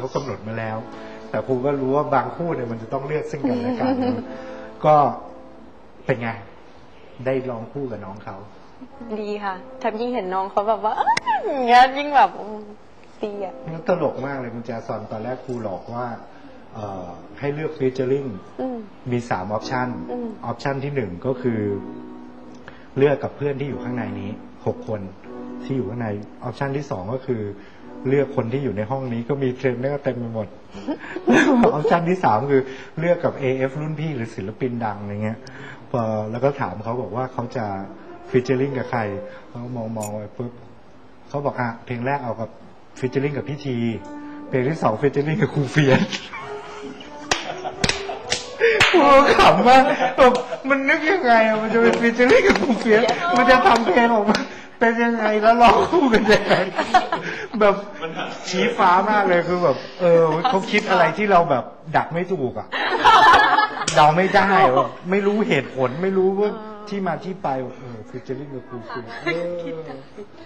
เขากำหนดมาแล้ว แต่ครูก็รู้ว่าบางคู่เนี่ยมันจะต้องเลือกซึ่งกันและกันนะก็เป็นไง ได้ลองคู่กับน้องเขาดีค่ะแทบยิ่งเห็นน้องเขาแบบว่าอ้าวอย่างเงี้ยยิ่งแบบอืมดีอะแล้วตลกมากเลยคุณแจซอนตอนแรกครูหลอกว่าเอ่อให้เลือกฟีเจอริงอืม มีสามออปชันอืมออปชันที่หนึ่งก็คือ เลือกกับเพื่อนที่อยู่ข้างในนี้หกคนที่อยู่ข้างในออปชันที่สองก็คือ เลือกคนที่อยู่ในห้องนี้ก็มีเทรนเนอร์เต็มไปหมดออปชันที่สามคือเลือกกับ AF รุ่นพี่หรือศิลปินดังอะไรเงี้ยพอแล้วก็ถามเขาบอกว่าเขาจะฟีเจอริงกับใครเขามองมองไปปุ๊บเขาบอกอะเพลงแรกเอากับฟีเจอริงกับพี่ทีเพลงที่สองฟีเจอริงกับครูเฟียสโอ้ขำมากแบบมันนึกยังไงอะมันจะเป็นฟีเจอริ่งกับครูเฟียสมันจะทำเพลงออกมาเป็นยังไงแล้วร้องคู่กันยังไง แบบชี้ฟ้ามากเลยคือแบบ เออเขาคิดอะไรที่เราแบบดักไม่ถูกอะเดาไม่ได้แบบไม่รู้เหตุผลไม่รู้ว่าที่มาที่ไปว่าเออฟีเจอริ่งกับครูเฟียสเออ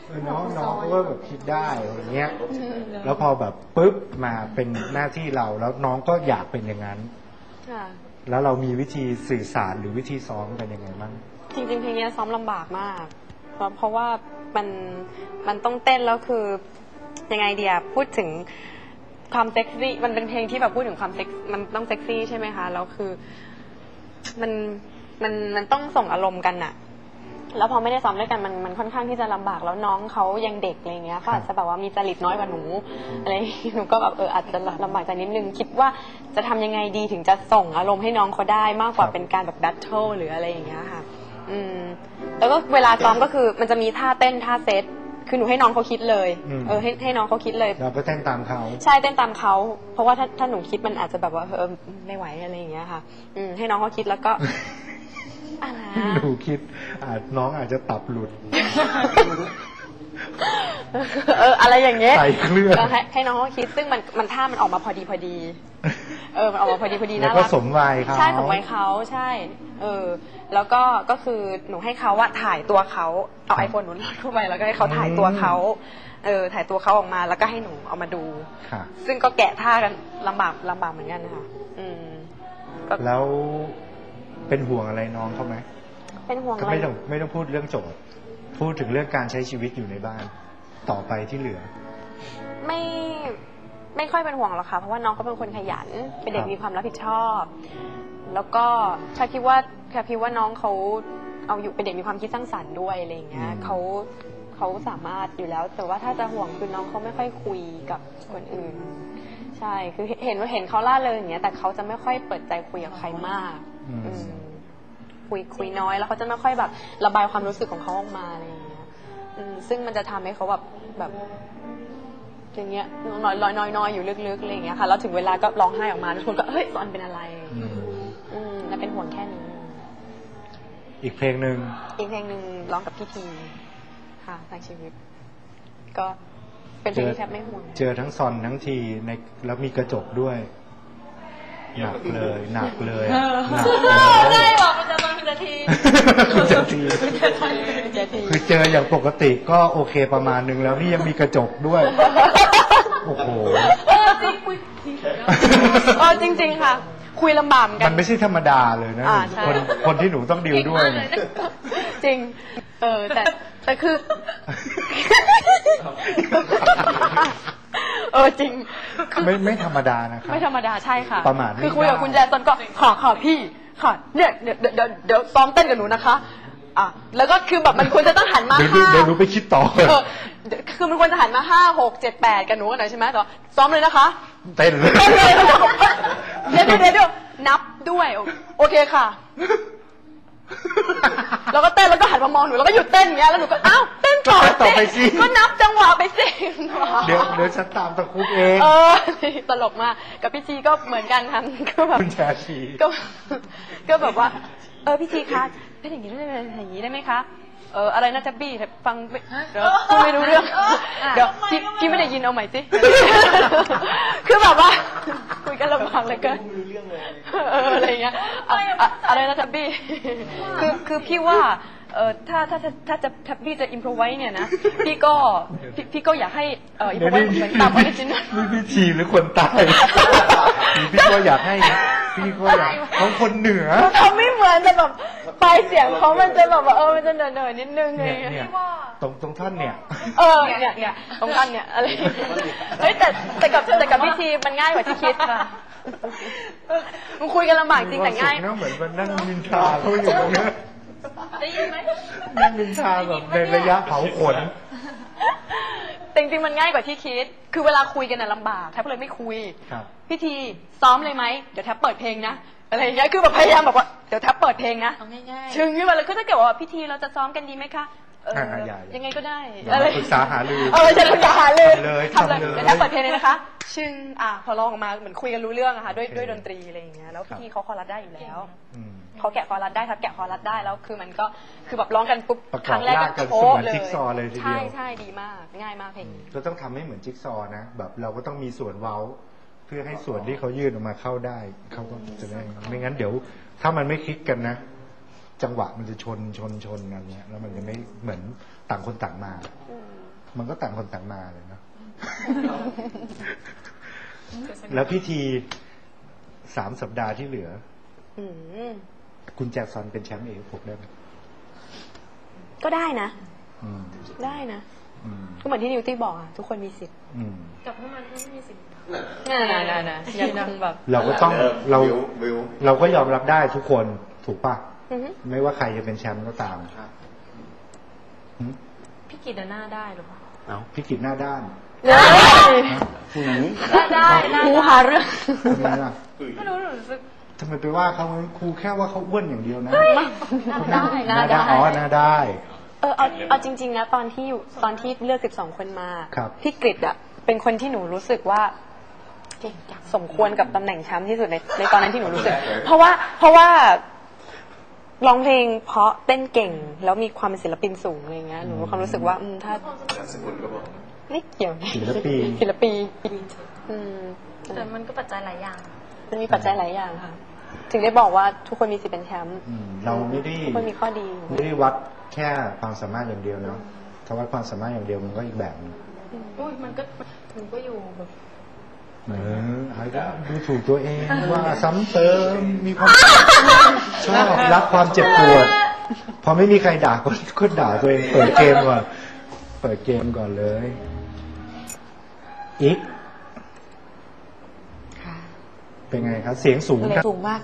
เออน้องน้องเขาก็แบบคิดได้อะไรเงี้ย แล้วพอแบบปุ๊บมาเป็นหน้าที่เราแล้วน้องก็อยากเป็นอย่างนั้นค่ะแล้วเรามีวิธีสื่อสารหรือวิธีซ้อมกันยังไงบ้างจริงๆเพลงนี้ซ้อมลำบากมากเพราะเพราะว่ามันมันต้องเต้นแล้วคือ ยังไงเดียพูดถึงความเซ็กซี่มันเป็นเพลงที่แบบพูดถึงความเซ็กมันต้องเซ็กซี่ใช่ไหมคะแล้วคือมันมันมันต้องส่งอารมณ์กันอะแล้วพอไม่ได้ซ้อมด้วยกันมันมันค่อนข้างที่จะลำบากแล้วน้องเขายังเด็กอะไรเงี้ยเขาอาจจะแบบว่ามีจริตน้อยกว่าหนูอะไรอย่างงี้หนูก็แบบเอออาจจะลำบากใจนิดนึงคิดว่าจะทำยังไงดีถึงจะส่งอารมณ์ให้น้องเขาได้มากกว่าครับเป็นการแบบแบทเทิลหรืออะไรอย่างเงี้ยค่ะ อืม แล้วก็เวลาซ้อมก็คือมันจะมีท่าเต้นท่าเซต คือหนูให้น้องเขาคิดเลยอืม เออให้ให้น้องเขาคิดเลย เราก็เต้นตามเขา ใช่เต้นตามเขา เพราะว่าถ้าถ้าหนูคิดมันอาจจะแบบว่าเออไม่ไหวอะไรอย่างเงี้ยค่ะ อืมให้น้องเขาคิดแล้วก็อะไรหนูคิดอาจน้องอาจจะตับหลุด เอออะไรอย่างเงี้ยใส่เครื่อง ก็ให้ให้น้องเขาคิดซึ่งมันมันท่ามันออกมาพอดีพอดี เออมันออกมาพอดีพอดีแล้วน่าก็รัก สมวัยเขา ใช่ของวัยเขาใช่ เออ แล้วก็ก็คือหนูให้เขาว่าถ่ายตัวเขาเอาไอโฟนหนูลอดเข้าไปแล้วก็ให้เขาถ่ายตัวเขาเออถ่ายตัวเขาออกมาแล้วก็ให้หนูเอามาดู ค่ะ ซึ่งก็แกะท่ากันลำบากลำบากเหมือนกันนะคะอืม ก็ แล้วเป็นห่วงอะไรน้องเขาไหมเป็นห่วงก็อะไร ไม่ต้องไม่ต้องพูดเรื่องโจทย์ พูดถึงเรื่องการใช้ชีวิตอยู่ในบ้าน ต่อไปที่เหลือ ไม่ไม่ค่อยเป็นห่วงหรอกค่ะเพราะว่าน้องก็เป็นคนขยัน เป็นเด็กครับมีความรับผิดชอบ แล้วก็ชาคิดว่าชาคิดว่าน้องเขาเอาอยู่เป็นเด็กมีความคิดสร้างสรรค์ด้วยอะไรอย่างเงี้ยเขาเขาสามารถอยู่แล้ว แต่ว่าถ้าจะห่วงคือน้องเขาไม่ค่อยคุยกับคนอื่น ใช่คือเห็นว่าเห็นเขาล่าเริงอย่างเงี้ย แต่เขาจะไม่ค่อยเปิดใจคุยกับใครมากอืมอืมคุยคุยน้อยแล้วเขาจะไม่ค่อยแบบระบายความรู้สึกของเขาออกมาอะไรอย่างเงี้ยอืมซึ่งมันจะทำให้เขาแบบแบบอย่างเงี้ยน้อยน้อยน้อยน้อยอยู่ลึกๆอะไรอย่างเงี้ยค่ะแล้วถึงเวลาก็ร้องไห้ออกมาทุกคนก็เฮ้ยสอนเป็นอะไรอืมอืมแล้ว เป็นห่วงแค่นี้ อีกเพลงหนึ่งอีกเพลงหนึ่งร้องกับพี่ทีค่ะทางชีวิต ก็เป็นเพลงที่แทบไม่ห่วงเจอทั้งซอนทั้งทีในแล้วมีกระจกด้วยหนักเลยหนักเลยอะหนักเลยได้บอกมันจะมาเป็นนาทีคุณจะทีเจทีคือเจออย่างปกติก็โอเคประมาณนึงแล้วนี่ยังมีกระจกด้วย โอ้โหเออจริงๆค่ะ คุยลำบากเหมือนกัมันน ไม่ใช่ธรรมดาเลยนะอ่าใช่ คนคนที่หนูต้องดิวด้วยเนี่ยจริง เออ แต่แต่คือ เออจริงคือไม่ไม่ธรรมดานะครับ ไม่ธรรมดาใช่ค่ะประมาทไม่คือคุยกับได้ คุณแจสันก็ขอขอพี่ค่ะเนี่ยเดี๋ยวเดี๋ยวเดี๋ยวเดี๋ยวซ้อมเต้นกับหนูนะคะอะแล้วก็คือแบบมันควรจะต้องหันมาเดี๋ยวดูห้าเดี๋ยวหนูไปคิดต่อ เออเดี๋ยวคือมันควรจะหันมาห้าหกเจ็ดแปดกับหนูกันหน่อยใช่ไหมแต่ว่าซ้อมเลยนะคะ เต้นเลยเต้นเลยเดี๋ยวเดี๋ยวเดี๋ยวเดี๋ยวนับด้วย โอเคค่ะ แล้วก็เต้นแล้วก็หันมามองหนูแล้วก็หยุดเต้นอย่างเงี้ยแล้วหนูก็อ้าวเต้นต่อต่อไปสิ ก็นับจังหวะไปสิเดี๋ยวเดี๋ยวฉันตามตะคุบเอง เออตลกมากกับพี่ชีก็เหมือนกันค่ะก็แบบคุณชาชีก็ก็แบบว่า เออพี่ชีคะเป็นอย่างนี้ได้ไหมอย่างนี้ได้ไหมคะ เอออะไรนะจับบี้ฟังไม่เดี๋ยวพูดไม่รู้เรื่องเดี๋ยวพี่พี่ไม่ได้ยินเอาใหม่สิ คือแบบว่า คุยกันลำบากเหลยเกินเอออะไรอย่างเงี้ยอะอะอะไรนะจับบี้คือคือพี่ว่าเออถ้าถ้าถ้าถ้าจะถ้าพี่จะอิมพรไว้เนี่ยนะพี่ก็พี่พี่ก็อยากให้เอออิมพรไว้เหมือนตามออริจินอล นี่พี่ชีหรือคนใต้พี่ก็อยากให้ พี่ก็อยากเขาคนเหนือ เขาไม่เหมือนแต่แบบปลายเสียงเขามันจะแบบว่าเออมันจะเหน่อยๆนิดนึงอะไรเนี่ยอย่างเนี่เงี้ยย ตรงตรงท่อนเนี่ย เออเนี่ยเนี่ยตรงกันเนี่ยอะไรเฮ้ยแต่แต่กับแต่กับพี่ทีมันง่ายกว่าที่คิดค่ะมันคุยกันลำบากจริงแต่ง่าย มีควมสุขนะเหมือนมันนั่งนินทาเขาอยู่ตรงเนี้ยได้ยินไหมนั่งนินทาแบบในระยะเผาขน แต่จริงๆมันง่ายกว่าที่คิด คือเวลาคุยกันน่ะลำบากแทบเลยไม่คุย ครับ พี่ทีซ้อมเลยไหมเดี๋ยวแทบเปิดเพลงนะอะไรอย่างเงี้ยคือแบบพยายามแบบว่าเดี๋ยวแทบเปิดเพลงนะ เอาง่ายชึงขึ้นมาเลยคือถ้าเกิดว่าพี่ทีเราจะซ้อมกันดีไหมคะ เอออ่าอย่าอย่ายังไงก็ได้อย่ามาปรึกษาหารือ เออจะปรึกษาหารือทำเลยทำเลยทำเลยเดี๋ยวแทบเปิดเพลงเลยนะคะ ชึงอะพอร้องออกมาเหมือนคุยกันรู้เรื่องอะค่ะด้วยโอเค ด้วยดนตรีอะไรอย่างเงี้ยแล้วครับพี่เขาคอรัสได้อยู่แล้วอืมเขาแกะคอรัสได้ทับแกะคอรัสได้แล้วคือมันก็คือแบบร้องกันปุ๊บประกอบครั้งแรกลากกัก็นโป๊ะเสมือนเลยจิ๊กซอว์เลยทีเดียวใช่ใช่ดีมากง่ายมากเพลงนี้ก็ต้องทำให้เหมือนจิ๊กซอว์นะแบบเราก็ต้องมีส่วนเว้า เพื่อให้ส่วนที่เขายื่นออกมาเข้าได้เขาก็จะได้ไม่งั้นเดี๋ยว ถ้ามันไม่คลิกกันนะ จังหวะมันจะชนชนชนกันเนี้ยแล้วมันจะไม่เหมือนต่างคนต่างมา มันก็ต่างคนต่างมาเลยเนอะแล้วพิธีสามสัปดาห์ที่เหลืออืมคุณแจ็คสันเป็นแชมป์เอฟกได้ไหมก็ได้นะอืมได้นะอืมก็เหมือนที่นิวตี้บอกอะทุกคนมีสิทธิ์อืมๆกับพวกมันก็ไม่มีสิทธิ์น่าน่าน่าน่ายังคงแบบ เราก็ต้องเราวิววิวเราก็ยอมรับได้ทุกคนถูกปะอือฮึ ไม่ว่าใครจะเป็นแชมป์ก็ตามหืมพี่กิตหน้าได้หรือเปล่าเอาพี่กิจหน้าด้านได้หืมได้ได้หูหาเรื่องทำไมล่ะไม่รู้หนูรู้สึกทำไมไปว่าเขาครูแค่ว่าเขาอ้วนอย่างเดียวนะหน้าได้หน้าได้อ๋อหน้าได้เออเอาเอาจริง ๆ นะ ตอนที่อยู่ตอนที่เลือก12คนมาครับพี่กริดอะเป็นคนที่หนูรู้สึกว่าเก่งจังสมควรกับตำแหน่งแชมป์ที่สุดในในตอนนั้นที่หนูรู้สึก เพราะว่าเพราะว่า ร้องเพลงเพราะเต้นเก่งแล้วมีความเป็นศิลปินสูงอะไรเงี้ยหนูมีความรู้สึกว่าอืมถ้าไม่เกี่ยวศิลปิน ศิลปินอืมแต่มันก็ปัจจัยหลายอย่าง มันมีปัจจัยหลายอย่างค่ะ ถึงได้บอกว่าทุกคนมีสิทธิ์เป็นแชมป์อืมเราไม่ได้ ทุกคนมีข้อดี ไม่ได้วัดแค่ความสามารถอย่างเดียวเนาะถ้าวัดความสามารถอย่างเดียวมันก็อีกแบบหนึงอุ้ยมันก็มันก็อยู่แบบเอออะไรก็ดูถูกตัวเองว่าซ้ำเติมมีความ ชอบรักความเจ็บปวด พอไม่มีใครด่าก็ก็ด่าตัวเองเปิดเกมก่อนเปิดเกมก่อนเลย อีกเป็นไงครับ เสียงสูง สูงมาก